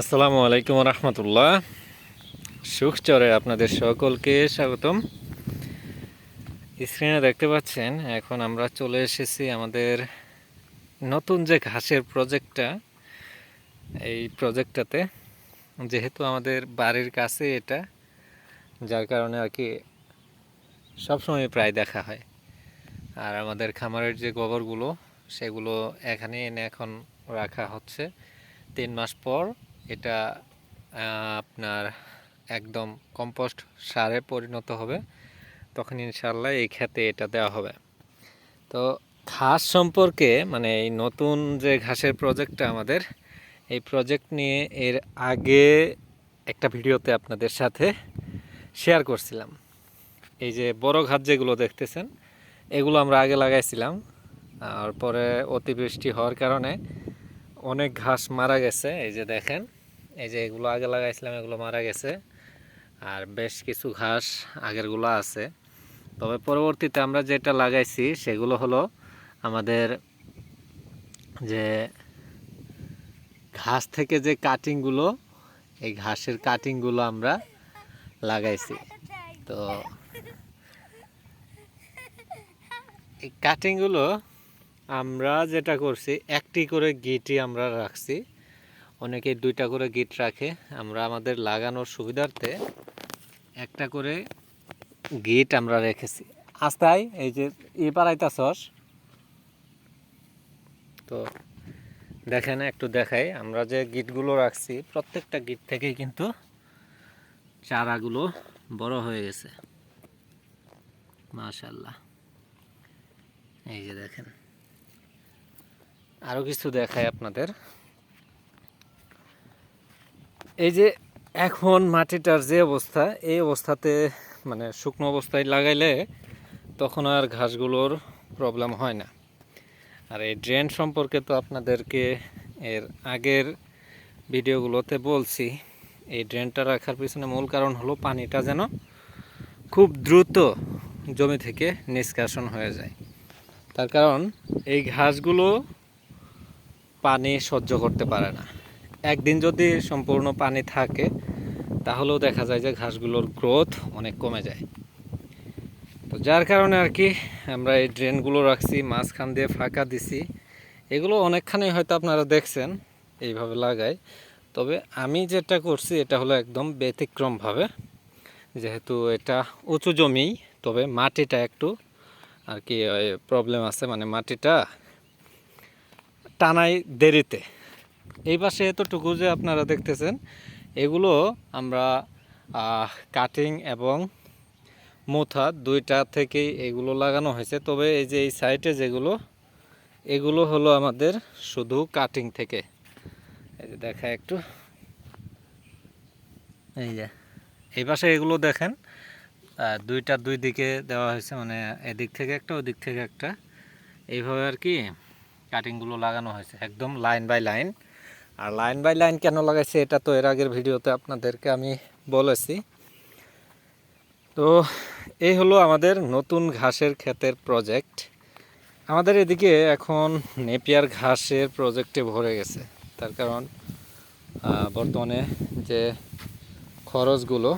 আসসালামু আলাইকুম রহমতুল্লাহ। সুখচরে আপনাদের সকলকে স্বাগতম। স্ক্রিনে দেখতে পাচ্ছেন, এখন আমরা চলে এসেছি আমাদের নতুন যে ঘাসের প্রজেক্টটা, এই প্রজেক্টটাতে। যেহেতু আমাদের বাড়ির কাছে এটা, যার কারণে আর কি সবসময় প্রায় দেখা হয়। আর আমাদের খামারের যে গোবরগুলো, সেগুলো এখানে এনে এখন রাখা হচ্ছে। তিন মাস পর এটা আপনার একদম কম্পোস্ট সারে পরিণত হবে। তখন ইনশাল্লাহ এই খেতে এটা দেওয়া হবে। তো ঘাস সম্পর্কে মানে এই নতুন যে ঘাসের প্রজেক্টটা আমাদের, এই প্রজেক্ট নিয়ে এর আগে একটা ভিডিওতে আপনাদের সাথে শেয়ার করছিলাম। এই যে বড় ঘাস যেগুলো দেখতেছেন, এগুলো আমরা আগে লাগাইছিলাম। আর পরে অতিবৃষ্টি হওয়ার কারণে অনেক ঘাস মারা গেছে, এই যে দেখেন। এই যে এগুলো আগে লাগাইছিলাম, এগুলো মারা গেছে। আর বেশ কিছু ঘাস আগেরগুলো আছে। তবে পরবর্তীতে আমরা যেটা লাগাইছি, সেগুলো হলো আমাদের যে ঘাস থেকে যে কাটিংগুলো এই ঘাসের কাটিংগুলো আমরা লাগাইছি। তো এই কাটিংগুলো আমরা যেটা করছি, একটি করে গিটই আমরা রাখছি। অনেকে দুইটা করে গিট রাখে। আমরা আমাদের লাগানোর সুবিধার্থে একটা করে গিট আমরা রেখেছি। আস্তায় এই যে এ ই পাড়াইতাছস তো দেখেন, একটু দেখাই। আমরা যে গিটগুলো রাখছি, প্রত্যেকটা গিট থেকেই কিন্তু চারাগুলো বড় হয়ে গেছে। মাশাল্লাহ। এই যে দেখেন। আরও কিছু দেখায় আপনাদের। এই যে এখন মাটিটার যে অবস্থা, এই অবস্থাতে মানে শুকনো অবস্থায় লাগাইলে তখন আর ঘাসগুলোর প্রবলেম হয় না। আর এই ড্রেন সম্পর্কে তো আপনাদেরকে এর আগের ভিডিওগুলোতে বলছি, এই ড্রেনটা রাখার পিছনে মূল কারণ হলো পানিটা যেন খুব দ্রুত জমি থেকে নিষ্কাশন হয়ে যায়। তার কারণ এই ঘাসগুলো পানি সহ্য করতে পারে না। একদিন যদি সম্পূর্ণ পানি থাকে, তাহলেও দেখা যায় যে ঘাসগুলোর গ্রোথ অনেক কমে যায়। তো যার কারণে আর কি আমরা এই ড্রেনগুলো রাখছি, মাঝখান দিয়ে ফাঁকা দিছি। এগুলো অনেকখানি হয়তো আপনারা দেখছেন, এইভাবে লাগাই। তবে আমি যেটা করছি, এটা হলো একদম ব্যতিক্রমভাবে। যেহেতু এটা উঁচু জমি, তবে মাটিটা একটু আর কি প্রবলেম আছে মানে মাটিটা টানাই দেরিতে। এই পাশে এতটুকু যে আপনারা দেখতেছেন, এগুলো আমরা কাটিং এবং মোথা দুইটা থেকেই এগুলো লাগানো হয়েছে। তবে এই যে এই সাইডে যেগুলো, এগুলো হলো আমাদের শুধু কাটিং থেকে। এই যে দেখা একটু। এই যে, এই পাশে এগুলো দেখেন দুইটা দুই দিকে দেওয়া হয়েছে মানে এদিক থেকে একটা, ওদিক থেকে একটা। এইভাবে আর কি কাটিংগুলো লাগানো হয়েছে, একদম লাইন বাই লাইন আর লাইন বাই লাইন কেন লাগাইছে এটা তো এর আগের ভিডিওতে আপনাদেরকে আমি বলেছি। তো এই হলো আমাদের নতুন ঘাসের ক্ষেতের প্রজেক্ট আমাদের এদিকে এখন নেপিয়ার ঘাসের প্রজেক্টে ভরে গেছে। তার কারণ বর্তমানে যে খরচগুলো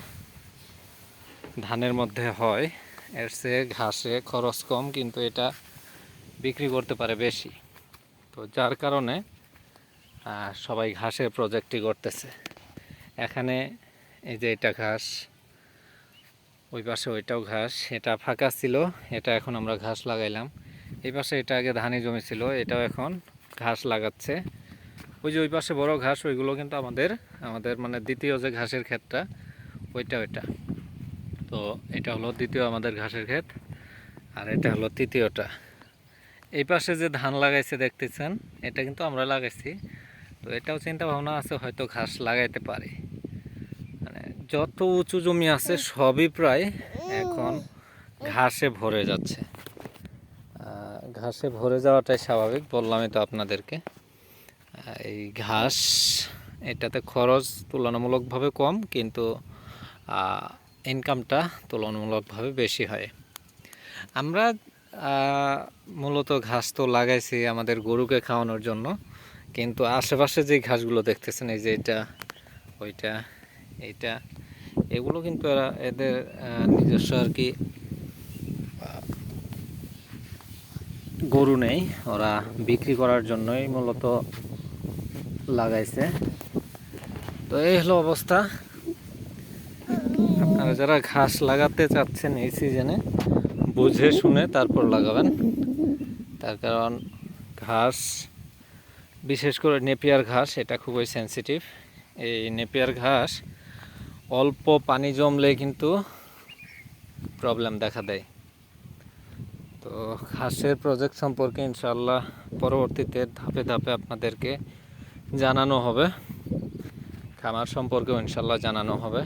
ধানের মধ্যে হয়, এর চেয়ে ঘাসে খরচ কম, কিন্তু এটা বিক্রি করতে পারে বেশি। তো যার কারণে সবাই ঘাসের প্রজেক্টই করতেছে। এখানে এই যে এটা ঘাস, ওই পাশে ওইটাও ঘাস, এটা ফাঁকা ছিল, এটা এখন আমরা ঘাস লাগাইলাম। এই পাশে এটা আগে ধানি জমি ছিল, এটাও এখন ঘাস লাগাচ্ছে। ওই যে ওই পাশে বড় ঘাস, ওইগুলো কিন্তু আমাদের আমাদের মানে দ্বিতীয় যে ঘাসের ক্ষেতটা, ওইটা ওইটা। তো এটা হলো দ্বিতীয় আমাদের ঘাসের ক্ষেত, আর এটা হলো তৃতীয়টা। এই পাশে যে ধান লাগাইছে দেখতেছেন, এটা কিন্তু আমরা লাগাইছি। তো এটাও চিন্তা ভাবনা আছে, হয়তো ঘাস লাগাইতে পারি। মানে যত উঁচু জমি আছে, সবই প্রায় এখন ঘাসে ভরে যাচ্ছে। ঘাসে ভরে যাওয়াটাই স্বাভাবিক, বললামই তো আপনাদেরকে। এই ঘাস, এটাতে খরচ তুলনামূলকভাবে কম, কিন্তু ইনকামটা তুলনামূলকভাবে বেশি হয়। আমরা মূলত ঘাস তো লাগাইছি আমাদের গরুকে খাওয়ানোর জন্য। কিন্তু আশেপাশে যে ঘাসগুলো দেখতেছেন, এই যে এটা, ওইটা, এইটা, এগুলো কিন্তু এরা এদের নিজস্ব আর কি, গরু নেই। ওরা বিক্রি করার জন্যই মূলত লাগাইছে। তো এই হলো অবস্থা। আপনারা যারা ঘাস লাগাতে চাচ্ছেন এই সিজনে, বুঝে শুনে তারপর লাগাবেন। তার কারণ ঘাস, বিশেষ করে নেপিয়ার ঘাস, এটা খুবই সেনসিটিভ এই নেপিয়ার ঘাস অল্প পানি জমলে কিন্তু প্রবলেম দেখা দেয়। তো ঘাসের প্রজেক্ট সম্পর্কে ইনশাল্লাহ পরবর্তীতে ধাপে ধাপে আপনাদেরকে জানানো হবে। খামার সম্পর্কেও ইনশাল্লাহ জানানো হবে।